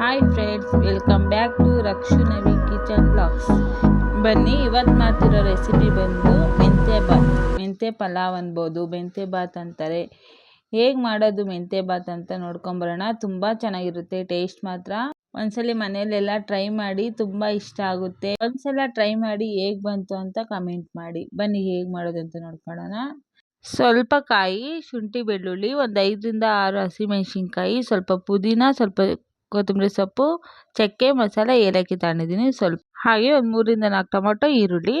Hi friends welcome back to Rakshu Navi kitchen blogs ಬನ್ನಿ ಇವತ್ತು ಮಾಡ್ತಿರೋ ರೆಸಿಪಿ ಬಂದು ಮೆಂತ್ಯ ಬಾತ್. ಮೆಂತ್ಯ ಪಲಾವ್ ಅನ್ಬೋದು, ಮೆಂತ್ಯ ಬಾತ್ ಅಂತಾರೆ. ಹೇಗೆ ಮಾಡೋದು ಮೆಂತ್ಯ ಬಾತ್ ಅಂತ ನೋಡ್ಕೊಂಬರೋಣ. ತುಂಬ ಚೆನ್ನಾಗಿರುತ್ತೆ ಟೇಸ್ಟ್ ಮಾತ್ರ. ಒಂದ್ಸಲಿ ಮನೆಯಲ್ಲೆಲ್ಲ ಟ್ರೈ ಮಾಡಿ ತುಂಬ ಇಷ್ಟ ಆಗುತ್ತೆ. ಒಂದ್ಸಲ ಟ್ರೈ ಮಾಡಿ ಹೇಗೆ ಬಂತು ಅಂತ ಕಮೆಂಟ್ ಮಾಡಿ. ಬನ್ನಿ, ಹೇಗೆ ಮಾಡೋದು ಅಂತ ನೋಡ್ಕೊಳ್ಳೋಣ. ಸ್ವಲ್ಪ ಕಾಯಿ, ಶುಂಠಿ, ಬೆಳ್ಳುಳ್ಳಿ, ಒಂದು ಐದರಿಂದ ಆರು ಹಸಿಮೆಣಸಿನ್ಕಾಯಿ ಸ್ವಲ್ಪ ಪುದೀನ, ಸ್ವಲ್ಪ ಕೊತ್ತಂಬರಿ ಸೊಪ್ಪು, ಚಕ್ಕೆ, ಮಸಾಲೆ, ಏಲಕ್ಕಿ ತಗೊಂಡಿದ್ದೀನಿ ಸ್ವಲ್ಪ, ಹಾಗೆ ಒಂದು ಮೂರಿಂದ ನಾಲ್ಕು ಟೊಮೊಟೊ, ಈರುಳ್ಳಿ,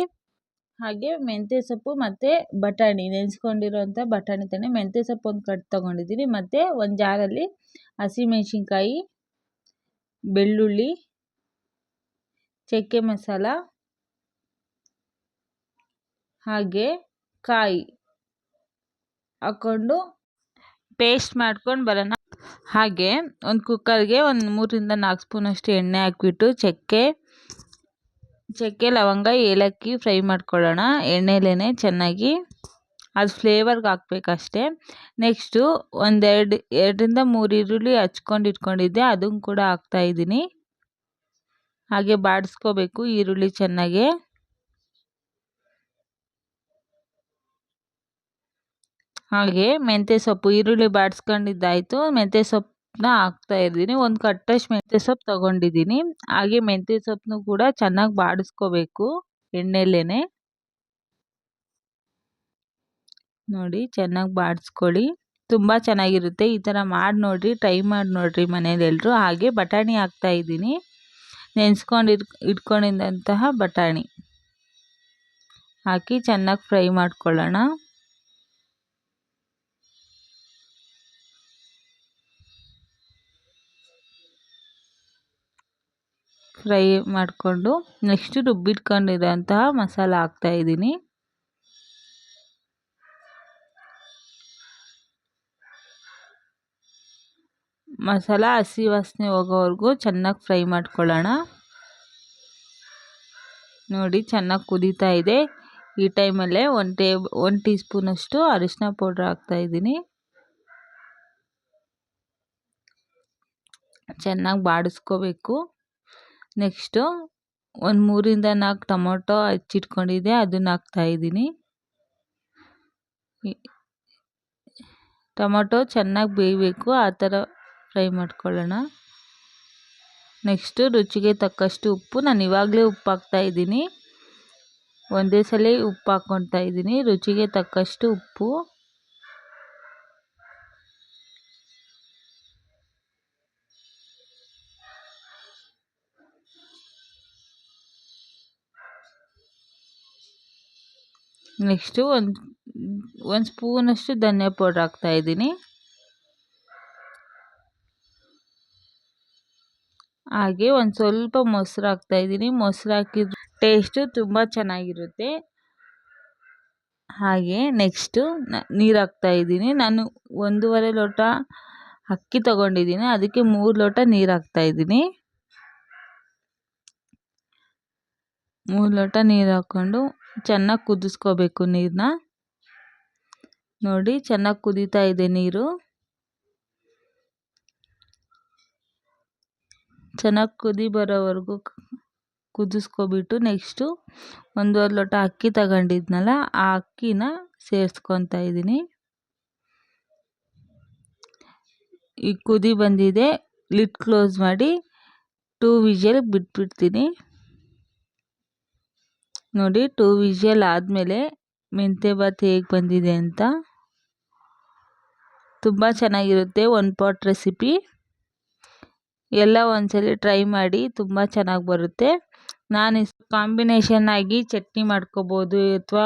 ಹಾಗೆ ಮೆಂತ್ಯ ಸೊಪ್ಪು ಮತ್ತು ಬಟಾಣಿ. ನೆನೆಸ್ಕೊಂಡಿರೋಂಥ ಬಟಾಣಿ ತಾನೆ ಮೆಂತ್ಯ ಸೊಪ್ಪು ಒಂದು ಕಟ್ ತೊಗೊಂಡಿದ್ದೀನಿ. ಮತ್ತು ಒಂದು ಜಾರಲ್ಲಿ ಹಸಿಮೆಣ್ಸಿನ್ಕಾಯಿ ಬೆಳ್ಳುಳ್ಳಿ, ಚಕ್ಕೆ ಮಸಾಲ, ಹಾಗೆ ಕಾಯಿ ಹಾಕ್ಕೊಂಡು ಪೇಸ್ಟ್ ಮಾಡ್ಕೊಂಡು ಬರೋಣ. ಹಾಗೆ ಒಂದು ಕುಕ್ಕರ್ಗೆ ಒಂದು ಮೂರರಿಂದ ನಾಲ್ಕು ಸ್ಪೂನಷ್ಟು ಎಣ್ಣೆ ಹಾಕಿಬಿಟ್ಟು ಚಕ್ಕೆ ಚಕ್ಕೆ, ಲವಂಗ, ಏಲಕ್ಕಿ ಫ್ರೈ ಮಾಡ್ಕೊಳ್ಳೋಣ. ಎಣ್ಣೆಲೇ ಚೆನ್ನಾಗಿ ಅದು ಫ್ಲೇವರ್ಗೆ ಹಾಕ್ಬೇಕಷ್ಟೆ. ನೆಕ್ಸ್ಟು ಒಂದೆರಡು, ಎರಡರಿಂದ ಮೂರು ಈರುಳ್ಳಿ ಹಚ್ಕೊಂಡು ಇಟ್ಕೊಂಡಿದ್ದೆ, ಅದನ್ನು ಕೂಡ ಹಾಕ್ತಾಯಿದ್ದೀನಿ ಹಾಗೆ ಬಾಡಿಸ್ಕೋಬೇಕು ಈರುಳ್ಳಿ ಚೆನ್ನಾಗೆ. ಹಾಗೆ ಮೆಂತ್ಯ ಸೊಪ್ಪು, ಈರುಳ್ಳಿ ಬಾಡಿಸ್ಕೊಂಡಿದ್ದಾಯಿತು. ಮೆಂತ್ಯ ಸೊಪ್ಪನ್ನ ಹಾಕ್ತಾ ಇದ್ದೀನಿ. ಒಂದು ಕಟ್ಟಷ್ಟು ಮೆಂತ್ಯ ಸೊಪ್ಪು ತಗೊಂಡಿದ್ದೀನಿ. ಹಾಗೆ ಮೆಂತ್ಯ ಸೊಪ್ಪನ್ನು ಕೂಡ ಚೆನ್ನಾಗಿ ಬಾಡಿಸ್ಕೋಬೇಕು ಎಣ್ಣೆಲೇ ನೋಡಿ, ಚೆನ್ನಾಗಿ ಬಾಡಿಸ್ಕೊಳ್ಳಿ. ತುಂಬ ಚೆನ್ನಾಗಿರುತ್ತೆ. ಈ ಥರ ಮಾಡಿ ನೋಡಿರಿ, ಟ್ರೈ ಮಾಡಿ ನೋಡಿರಿ ಮನೇಲೆಲ್ಲರೂ ಹಾಗೆ ಬಟಾಣಿ ಹಾಕ್ತಾ ಇದ್ದೀನಿ. ನೆನೆಸ್ಕೊಂಡು ಇಟ್ ಇಟ್ಕೊಂಡಿದ್ದಂತಹ ಬಟಾಣಿ ಹಾಕಿ ಚೆನ್ನಾಗಿ ಫ್ರೈ ಮಾಡ್ಕೊಳ್ಳೋಣ. ಫ್ರೈ ಮಾಡಿಕೊಂಡು ನೆಕ್ಸ್ಟು ರುಬ್ಬಿಟ್ಕೊಂಡಿರೋಂತಹ ಮಸಾಲ ಹಾಕ್ತಾಯಿದ್ದೀನಿ ಮಸಾಲ ಹಸಿ ವಾಸನೆ ಹೋಗೋವರೆಗೂ ಚೆನ್ನಾಗಿ ಫ್ರೈ ಮಾಡ್ಕೊಳ್ಳೋಣ. ನೋಡಿ ಚೆನ್ನಾಗಿ ಕುದೀತಾ ಇದೆ. ಈ ಟೈಮಲ್ಲೇ ಒನ್ ಟೇಬ್ ಒನ್ ಟೀ ಸ್ಪೂನಷ್ಟು ಅರಿಶಿನ ಪೌಡ್ರ್ ಹಾಕ್ತಾಯಿದ್ದೀನಿ ಚೆನ್ನಾಗಿ ಬಾಡಿಸ್ಕೋಬೇಕು. ನೆಕ್ಸ್ಟು ಒಂದು ಮೂರಿಂದ ನಾಲ್ಕು ಟೊಮೊಟೊ ಹಚ್ಚಿಟ್ಕೊಂಡಿದ್ದೆ, ಅದನ್ನು ಹಾಕ್ತಾಯಿದ್ದೀನಿ ಟೊಮೊಟೊ ಚೆನ್ನಾಗಿ ಬೇಯಬೇಕು, ಆ ಥರ ಫ್ರೈ ಮಾಡ್ಕೊಳ್ಳೋಣ. ನೆಕ್ಸ್ಟು ರುಚಿಗೆ ತಕ್ಕಷ್ಟು ಉಪ್ಪು, ನಾನು ಇವಾಗಲೇ ಉಪ್ಪು ಹಾಕ್ತಾಯಿದ್ದೀನಿ ಒಂದೇ ಸಲ ಉಪ್ಪು ಹಾಕ್ಕೊತಾ ಇದ್ದೀನಿ, ರುಚಿಗೆ ತಕ್ಕಷ್ಟು ಉಪ್ಪು. ನೆಕ್ಸ್ಟು ಒಂದು ಒಂದು ಸ್ಪೂನಷ್ಟು ಧನಿಯಾ ಪೌಡ್ರ್ ಹಾಕ್ತಾಯಿದ್ದೀನಿ ಹಾಗೆ ಒಂದು ಸ್ವಲ್ಪ ಮೊಸರು ಹಾಕ್ತಾಯಿದ್ದೀನಿ ಮೊಸರು ಹಾಕಿದ ಟೇಸ್ಟು ತುಂಬ ಚೆನ್ನಾಗಿರುತ್ತೆ. ಹಾಗೆ ನೆಕ್ಸ್ಟು ನೀರು ಹಾಕ್ತಾಯಿದ್ದೀನಿ ನಾನು ಒಂದೂವರೆ ಲೋಟ ಅಕ್ಕಿ ತಗೊಂಡಿದ್ದೀನಿ. ಅದಕ್ಕೆ ಮೂರು ಲೋಟ ನೀರು ಹಾಕ್ತಾಯಿದ್ದೀನಿ ಮೂರು ಲೋಟ ನೀರು ಹಾಕ್ಕೊಂಡು ಚೆನ್ನಾಗಿ ಕುದಿಸ್ಕೋಬೇಕು ನೀರನ್ನ ನೋಡಿ, ಚೆನ್ನಾಗಿ ಕುದೀತಾ ಇದೆ ನೀರು. ಚೆನ್ನಾಗಿ ಕುದಿ ಬರೋವರೆಗೂ ಕುದಿಸ್ಕೊಬಿಟ್ಟು ನೆಕ್ಸ್ಟು ಒಂದೂವರೆ ಲೋಟ ಅಕ್ಕಿ ತಗೊಂಡಿದ್ನಲ್ಲ, ಆ ಅಕ್ಕಿನ ಸೇರಿಸ್ಕೊತಾ ಇದ್ದೀನಿ. ಈ ಕುದಿ ಬಂದಿದೆ, ಲಿಡ್ ಕ್ಲೋಸ್ ಮಾಡಿ ಟೂ ವಿಷಲ್ ಬಿಟ್ಬಿಡ್ತೀನಿ. ನೋಡಿ ಟೂ ವಿಷಲ್ ಆದಮೇಲೆ ಮೆಂತ್ಯ ಬಾತ್ ಹೇಗೆ ಬಂದಿದೆ ಅಂತ. ತುಂಬ ಚೆನ್ನಾಗಿರುತ್ತೆ ಒನ್ ಪಾಟ್ ರೆಸಿಪಿ ಎಲ್ಲ ಒಂದ್ಸಲಿ ಟ್ರೈ ಮಾಡಿ ತುಂಬ ಚೆನ್ನಾಗಿ ಬರುತ್ತೆ. ನಾನು ಕಾಂಬಿನೇಷನ್ ಆಗಿ ಚಟ್ನಿ ಮಾಡ್ಕೋಬೋದು ಅಥವಾ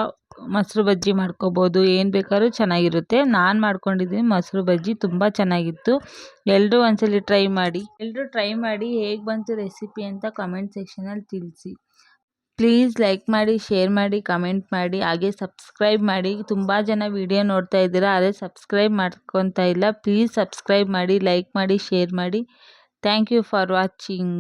ಮೊಸರು ಬಜ್ಜಿ ಮಾಡ್ಕೋಬೋದು, ಏನು ಬೇಕಾದ್ರೂ ಚೆನ್ನಾಗಿರುತ್ತೆ. ನಾನು ಮಾಡ್ಕೊಂಡಿದ್ದೀನಿ ಮೊಸರು ಬಜ್ಜಿ ತುಂಬ ಚೆನ್ನಾಗಿತ್ತು. ಎಲ್ಲರೂ ಒಂದ್ಸಲಿ ಟ್ರೈ ಮಾಡಿ. ಎಲ್ಲರೂ ಟ್ರೈ ಮಾಡಿ ಹೇಗೆ ಬಂತು ರೆಸಿಪಿ ಅಂತ ಕಮೆಂಟ್ ಸೆಕ್ಷನಲ್ಲಿ ತಿಳಿಸಿ. ಪ್ಲೀಸ್ ಲೈಕ್ ಮಾಡಿ, ಶೇರ್ ಮಾಡಿ, ಕಮೆಂಟ್ ಮಾಡಿ, ಹಾಗೆ ಸಬ್ಸ್ಕ್ರೈಬ್ ಮಾಡಿ. ತುಂಬ ಜನ ವಿಡಿಯೋ ನೋಡ್ತಾ ಇದ್ದೀರಾ, ಆದರೆ ಸಬ್ಸ್ಕ್ರೈಬ್ ಮಾಡ್ಕೊತಾ ಇಲ್ಲ. ಪ್ಲೀಸ್ ಸಬ್ಸ್ಕ್ರೈಬ್ ಮಾಡಿ, ಲೈಕ್ ಮಾಡಿ, ಶೇರ್ ಮಾಡಿ. Thank you for watching.